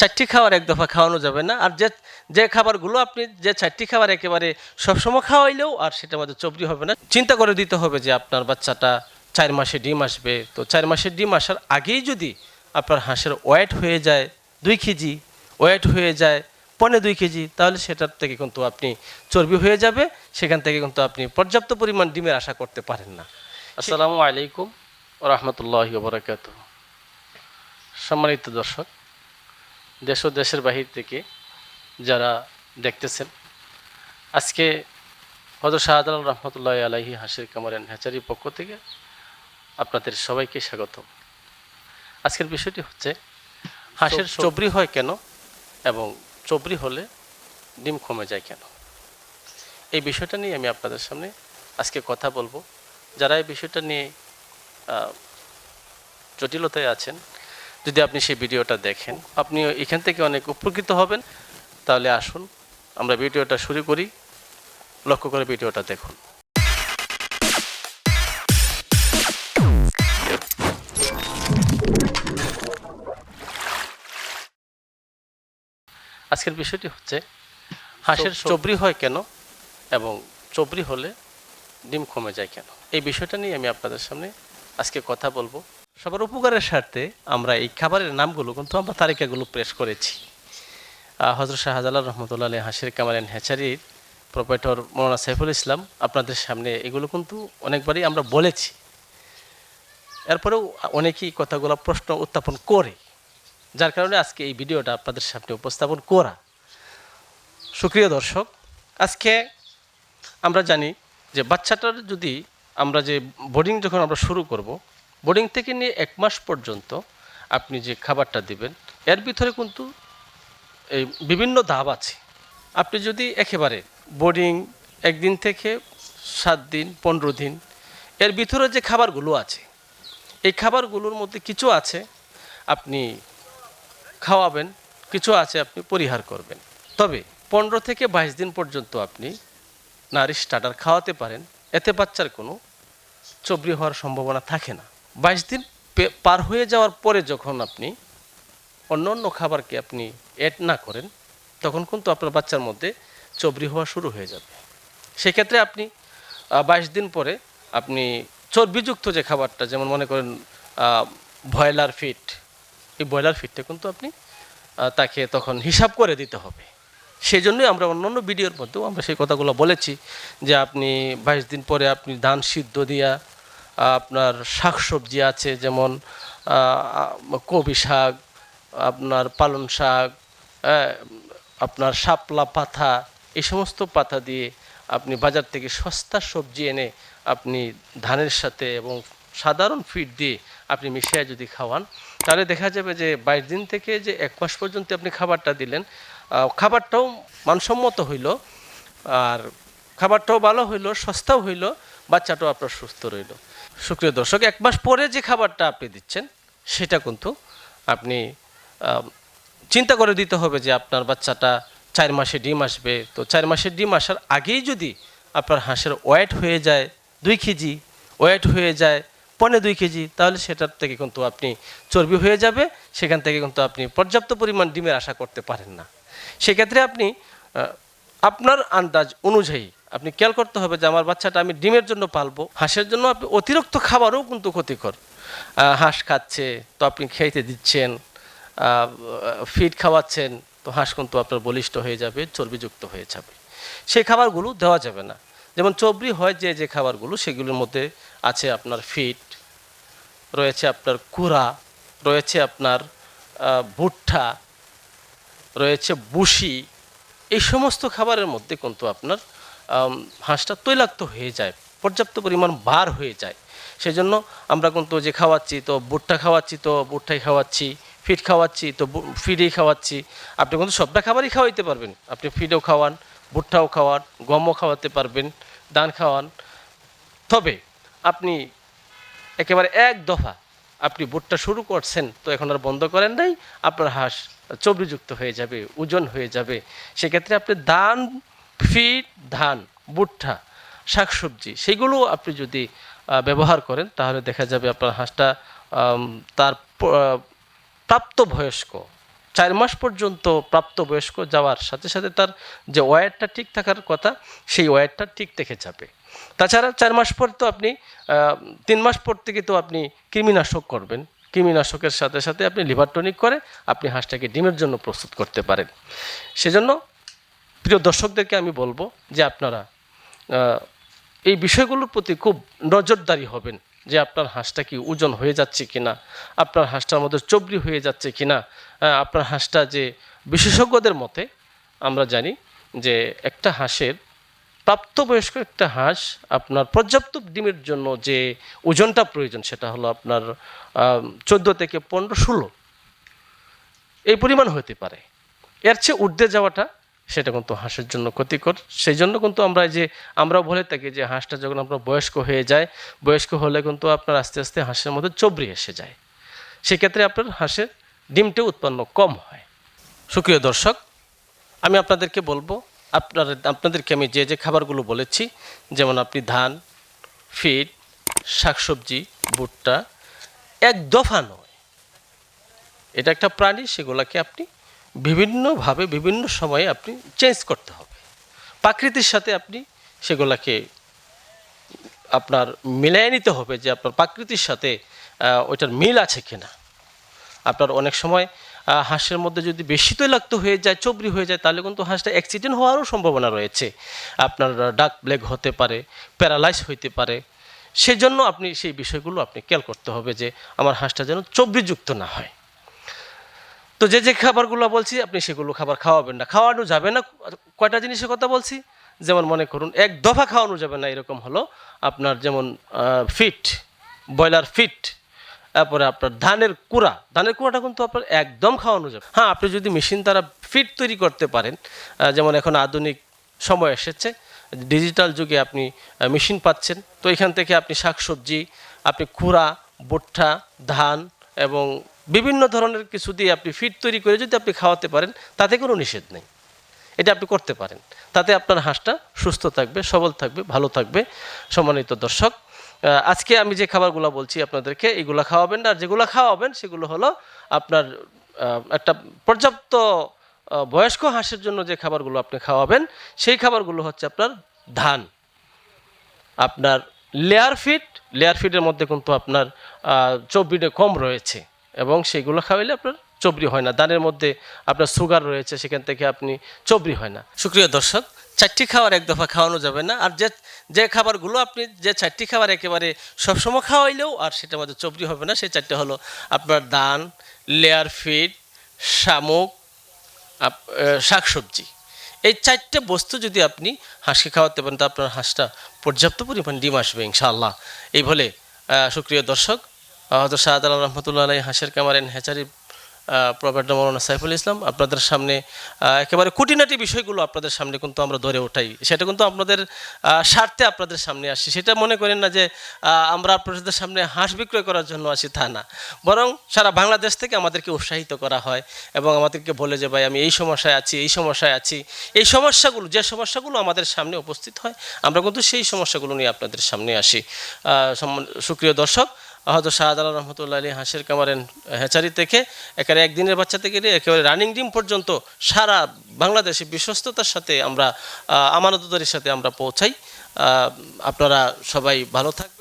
চারটি খাবার এক দফা খাওয়ানো যাবে না। আর যে যে খাবারগুলো আপনি যে চারটি খাবার একেবারে সবসময় খাওয়াইলেও আর সেটার মধ্যে চবরি হবে না। চিন্তা করে দিতে হবে যে আপনার বাচ্চাটা চার মাসে ডিম আসবে। তো চার মাসে ডিম আসার আগেই যদি আপনার হাঁসের ওয়েট হয়ে যায় দুই কেজি, ওয়েট হয়ে যায় পনে দুই কেজি, তাহলে সেটার থেকে কিন্তু আপনি চর্বি হয়ে যাবে। সেখান থেকে কিন্তু আপনি পর্যাপ্ত পরিমাণ ডিমের আশা করতে পারেন না। আসসালামু আলাইকুম রহমতুল্লাহ বরাকাত সম্মানিত দর্শক দেশ ও দেশের বাহির থেকে যারা দেখতেছেন। আজকে হজর শাহজালাল রহমতুল্লাহ আলাহি হাসির কামারেন হ্যাচারির পক্ষ থেকে আপনাদের সবাইকে স্বাগত আজকের বিষয়টি হচ্ছে হাঁসের চবরি হয় কেন এবং চবরি হলে ডিম কমে যায় কেন? এই বিষয়টা নিয়ে আমি আপনাদের সামনে আজকে কথা বলব। যারা এই বিষয়টা নিয়ে জটিলতায় আছেন যদি আপনি সেই ভিডিওটা দেখেন আপনি এখান থেকে অনেক উপকৃত হবেন। তাহলে আসুন আমরা ভিডিওটা শুরু করি। লক্ষ্য করে ভিডিওটা দেখুন। আজকের বিষয়টি হচ্ছে হাঁসের চবরি হয় কেন এবং চবরি হলে ডিম কমে যায় কেন? এই বিষয়টা নিয়ে আমি আপনাদের সামনে আজকে কথা বলব। সবার উপকারের স্বার্থে আমরা এই খাবারের নামগুলো, কিন্তু আমরা তালিকাগুলো প্রেস করেছি। হজরত শাহজালাল রহমতুল্লাহ হাসির কামালেন হ্যাচারির প্রোপাইটর মৌলানা সাইফুল ইসলাম আপনাদের সামনে এগুলো কিন্তু অনেকবারই আমরা বলেছি। এরপরেও অনেকেই কথাগুলো প্রশ্ন উত্থাপন করে, যার কারণে আজকে এই ভিডিওটা আপনাদের সামনে উপস্থাপন করা। সুপ্রিয় দর্শক, আজকে আমরা জানি যে বাচ্চাটার যদি আমরা যে বোর্ডিং যখন আমরা শুরু করব বোর্ডিং থেকে নিয়ে এক মাস পর্যন্ত আপনি যে খাবারটা দিবেন, এর ভিতরে কিন্তু এই বিভিন্ন ধাপ আছে। আপনি যদি একেবারে বোর্ডিং একদিন থেকে সাত দিন, পনেরো দিন, এর ভিতরে যে খাবারগুলো আছে, এই খাবারগুলোর মধ্যে কিছু আছে আপনি খাওয়াবেন, কিছু আছে আপনি পরিহার করবেন। তবে পনেরো থেকে বাইশ দিন পর্যন্ত আপনি নারী স্টার্টার খাওয়াতে পারেন, এতে বাচ্চার কোনো চবরি হওয়ার সম্ভাবনা থাকে না। বাইশ দিন পার হয়ে যাওয়ার পরে যখন আপনি অন্য অন্য খাবারকে আপনি অ্যাড না করেন, তখন কিন্তু আপনার বাচ্চার মধ্যে চবরি হওয়া শুরু হয়ে যাবে। সেক্ষেত্রে আপনি বাইশ দিন পরে আপনি চর্বিযুক্ত যে খাবারটা, যেমন মনে করেন ব্রয়লার ফিট, এই ব্রয়লার ফিটটা কিন্তু আপনি তাকে তখন হিসাব করে দিতে হবে। সেই জন্যই আমরা অন্যান্য ভিডিওর মধ্যেও আমরা সেই কথাগুলো বলেছি যে আপনি বাইশ দিন পরে আপনি ধান সিদ্ধ দিয়া আপনার শাকসবজি আছে, যেমন কবি শাক, আপনার পালন শাক আপনার শাপলা পাতা, এই সমস্ত পাতা দিয়ে আপনি বাজার থেকে সস্তা সবজি এনে আপনি ধানের সাথে এবং সাধারণ ফিড দিয়ে আপনি মিশিয়ে যদি খাওয়ান, তাহলে দেখা যাবে যে বাইশ দিন থেকে যে এক মাস পর্যন্ত আপনি খাবারটা দিলেন খাবারটাও মানসম্মত হইল, আর খাবারটাও ভালো হইল, সস্তাও হইল বাচ্চাটাও আপনার সুস্থ রইল। সুপ্রিয় দর্শক, এক মাস পরে যে খাবারটা আপনি দিচ্ছেন, সেটা কিন্তু আপনি চিন্তা করে দিতে হবে যে আপনার বাচ্চাটা চার মাসে ডিম আসবে। তো চার মাসে ডিম আসার আগেই যদি আপনার হাঁসের ওয়েট হয়ে যায় দুই কেজি, ওয়েট হয়ে যায় পনে দুই কেজি, তাহলে সেটার থেকে কিন্তু আপনি চর্বি হয়ে যাবে। সেখান থেকে কিন্তু আপনি পর্যাপ্ত পরিমাণ ডিমের আশা করতে পারেন না। সেক্ষেত্রে আপনি আপনার আন্দাজ অনুযায়ী আপনি খেয়াল করতে হবে যে আমার বাচ্চাটা আমি ডিমের জন্য পালবো, হাঁসের জন্য আপনি অতিরিক্ত খাবারও কিন্তু ক্ষতিকর। হাঁস খাচ্ছে, তো আপনি খেতে দিচ্ছেন ফিড খাওয়াচ্ছেন, তো হাঁস কিন্তু আপনার বলিষ্ঠ হয়ে যাবে, চর্বিযুক্ত হয়ে যাবে। সেই খাবারগুলো দেওয়া যাবে না। যেমন চর্বি হয় যে যে খাবারগুলো, সেগুলোর মধ্যে আছে আপনার ফিট রয়েছে আপনার কুড়া, রয়েছে আপনার ভুট্টা, রয়েছে বুসি এই সমস্ত খাবারের মধ্যে কিন্তু আপনার হাঁসটা তৈলাক্ত হয়ে যায়, পর্যাপ্ত পরিমাণ বার হয়ে যায়। সেই জন্য আমরা কিন্তু যে খাওয়াচ্ছি, তো ভুট্টা খাওয়াচ্ছি, তো ভুট্টাই খাওয়াচ্ছি, ফিড খাওয়াচ্ছি, তো ফিডেই খাওয়াচ্ছি। আপনি কিন্তু সবটা খাবারই খাওয়াইতে পারবেন। আপনি ফিডও খাওয়ান, ভুট্টাও খাওয়ান, গমও খাওয়াতে পারবেন, দান খাওয়ান। তবে আপনি একেবারে এক দফা আপনি ভুট্টা শুরু করছেন, তো এখন আর বন্ধ করেন নাই, আপনার হাঁস চর্বিযুক্ত হয়ে যাবে, ওজন হয়ে যাবে। সেক্ষেত্রে আপনি ধান ফিট ধান, ভুট্টা, শাকসবজি, সেগুলো আপনি যদি ব্যবহার করেন, তাহলে দেখা যাবে আপনার হাঁসটা তার প্রাপ্তবয়স্ক। চার মাস পর্যন্ত প্রাপ্তবয়স্ক যাওয়ার সাথে সাথে তার যে ওয়ারটা ঠিক থাকার কথা, সেই ওয়ারটা ঠিক থেকে যাবে। তাছাড়া চার মাস পর তো আপনি তিন মাস পর থেকে তো আপনি কৃমিনাশক করবেন। কৃমিনাশকের সাথে সাথে আপনি লিভার টনিক করে, আপনি হাঁসটাকে ডিমের জন্য প্রস্তুত করতে পারেন। সেজন্য প্রিয় দর্শকদেরকে আমি বলব যে আপনারা এই বিষয়গুলোর প্রতি খুব নজরদারি হবেন যে আপনার হাঁসটা কি ওজন হয়ে যাচ্ছে কিনা আপনার হাঁসটার মধ্যে চবরি হয়ে যাচ্ছে কিনা আহ, আপনার হাঁসটা যে বিশেষজ্ঞদের মতে আমরা জানি যে একটা হাঁসের প্রাপ্তবয়স্ক একটা হাঁস আপনার পর্যাপ্ত ডিমের জন্য যে ওজনটা প্রয়োজন সেটা হলো আপনার চোদ্দ থেকে পনেরো ষোলো। এই পরিমাণ হতে পারে। এর চেয়ে ঊর্ধ্বে যাওয়াটা সেটা কিন্তু হাঁসের জন্য ক্ষতিকর। সেই জন্য কিন্তু আমরা যে আমরা বলে থাকি যে, হাঁসটা যখন আপনার বয়স্ক হয়ে যায়, বয়স্ক হলে কিন্তু আপনার আস্তে আস্তে হাঁসের মধ্যে চবরি এসে যায়। সেক্ষেত্রে আপনার হাঁসের ডিমটা উৎপন্ন কম হয়। সুক্রিয় দর্শক, আমি আপনাদেরকে বলব, আপনার, আপনাদেরকে আমি যে যে খাবারগুলো বলেছি, যেমন আপনি ধান, ফিড, শাকসবজি, ভুট্টা, এক দফা নয়। এটা একটা প্রাণী, সেগুলোকে আপনি বিভিন্নভাবে, বিভিন্ন সময়ে আপনি চেঞ্জ করতে হবে। প্রাকৃতির সাথে আপনি সেগুলোকে আপনার মিলিয়ে নিতে হবে যে আপনার প্রাকৃতির সাথে ওইটার মিল আছে কিনা। আপনার অনেক সময় হাঁসের মধ্যে যদি বেশি তৈলাক্ত হয়ে যায়, চবরি হয়ে যায়, তাহলে কিন্তু হাঁসটা অ্যাক্সিডেন্ট হওয়ারও সম্ভাবনা রয়েছে। আপনার ডাক ব্লেক হতে পারে প্যারালাইজ হইতে পারে। সেজন্য আপনি সেই বিষয়গুলো আপনি খেয়াল করতে হবে যে আমার হাঁসটা যেন চবরিযুক্ত না হয়। তো যে যে খাবারগুলো বলছি, আপনি সেগুলো খাবার খাওয়াবেন না। খাওয়ানো যাবে না। কয়টা জিনিসের কথা বলছি? যেমন মনে করুন, এক দফা খাওয়ানো যাবে না, এরকম হলো। আপনার যেমন ফিট, ব্রয়লার ফিট, তারপরে আপনার ধানের কুড়া। ধানের কুড়াটা কিন্তু আপনার একদম খাওয়ানো যাবে হ্যাঁ আপনি যদি মেশিন দ্বারা ফিট তৈরি করতে পারেন যেমন এখন আধুনিক সময় এসেছে, ডিজিটাল যুগে আপনি মেশিন পাচ্ছেন, তো এখান থেকে আপনি শাকসবজি, আপনি কুড়া, ভুট্টা, ধান এবং বিভিন্ন ধরনের কিছু দিয়ে আপনি ফিড তৈরি করে যদি আপনি খাওয়াতে পারেন, তাতে কোনো নিষেধ নেই। এটা আপনি করতে পারেন। তাতে আপনার হাঁসটা সুস্থ থাকবে, সবল থাকবে, ভালো থাকবে, সম্মানিত দর্শক। আজকে আমি যে খাবারগুলো বলছি আপনাদেরকে, এগুলো খাওয়াবেন আর যেগুলো খাওয়াবেন, সেগুলো হলো আপনার একটা পর্যাপ্ত বয়স্ক হাঁসের জন্য যে খাবারগুলো আপনি খাওয়াবেন, সেই খাবারগুলো হচ্ছে আপনার ধান। আপনার লেয়ার ফিট লেয়ার ফিটের মধ্যে কিন্তু আপনার চব্বিটা কম রয়েছে। এবং সেগুলো খাওয়াইলে আপনার চবরি হয় না। দানের মধ্যে আপনার সুগার রয়েছে সেখান থেকে আপনি চবরি হয় না। সুপ্রিয় দর্শক চারটি খাবার এক দফা খাওয়ানো যাবে না। আর যে যে খাবারগুলো আপনি যে চারটি খাবার একেবারে সবসময় খাওয়াইলেও আর সেটার মধ্যে চবরি হবে না সেই চারটে হলো আপনার দান লেয়ার ফিড শামুক শাকসবজি। এই চারটে বস্তু যদি আপনি হাঁসকে খাওয়াতে পারেন তো আপনার হাঁসটা পর্যাপ্ত পরিমাণ ডিম আসবে ইনশাআল্লাহ। এই বলে আহ, সুপ্রিয় দর্শক শাহাদ আলম রহমতুল্লাহ আলাই হাঁসের কামারেন হ্যাচারি প্রফেটর মৌলানা সাইফুল ইসলাম আপনাদের সামনে একেবারে কুটিনাটি বিষয়গুলো আপনাদের সামনে কিন্তু আমরা ধরে ওঠাই। সেটা কিন্তু আপনাদের স্বার্থে আপনাদের সামনে আসি। সেটা মনে করেন না যে আমরা আপনাদের সামনে হাঁস বিক্রয় করার জন্য আসি, তা না। বরং সারা বাংলাদেশ থেকে আমাদেরকে উৎসাহিত করা হয় এবং আমাদেরকে বলে যে, ভাই, আমি এই সমস্যায় আছি, এই সমস্যায় আছি। এই সমস্যাগুলো, যে সমস্যাগুলো আমাদের সামনে উপস্থিত হয়, আমরা কিন্তু সেই সমস্যাগুলো নিয়ে আপনাদের সামনে আসি। সুপ্রিয় দর্শক হয়তো শাহজালাল রহমতুল্লাহ আলী হাঁসের কামারেন হ্যাচারি থেকে একেবারে একদিনের বাচ্চা থেকে একেবারে রানিং ডিম পর্যন্ত সারা বাংলাদেশে বিশ্বস্ততার সাথে আমরা আমানতদারির সাথে আমরা পৌঁছাই। আপনারা সবাই ভালো থাকবেন।